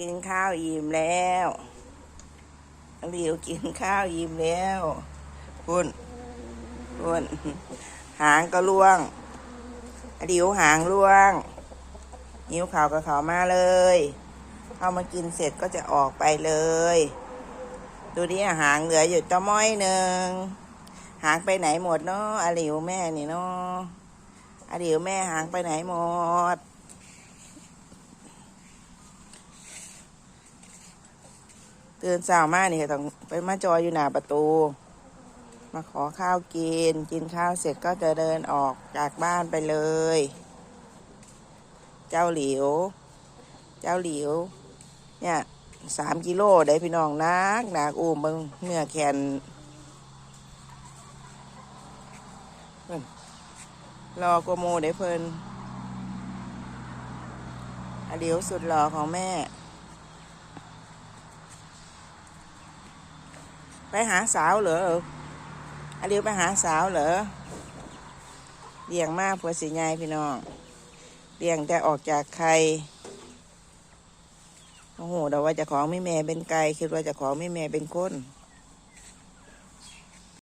กินข้าวอิ่มแล้วหลิวกินข้าวอิ่มแล้วคุณคุณหางก็ล่วงหลิวหางล่วง นิ้วขาวกับเขาวมาเลย เอามากินเสร็จก็จะออกไปเลย ดูดิหางเหลืออยู่ตะม้อยหนึ่ง หางไปไหนหมดเนาะอาหลิวแม่นี่เนาะอาหลิวแม่หางไปไหนหมด เตื่นเช้ามานี่ก็ต้องไปมาจอยอยู่หน้าประตู มาขอข้าวกิน กินข้าวเสร็จก็จะเดินออกจากบ้านไปเลย เจ้าหลิว เจ้าหลิว เนี่ยสามกิโลได้พี่น้องนักหนักอูมเบิงเนื้อแขนรอกว่าโมได้เพลินอะหลิวสุดหล่อของแม่ ไปหาสาวเหรออาเดียวไปหาสาวเหรอเลี้ยงมากผัวสีไงพี่น้องเลี้ยงแต่ออกจากใครโอ้โหแต่ว่าจะของไม่แม่เป็นไก่คิดว่าจะของไม่แม่เป็นคน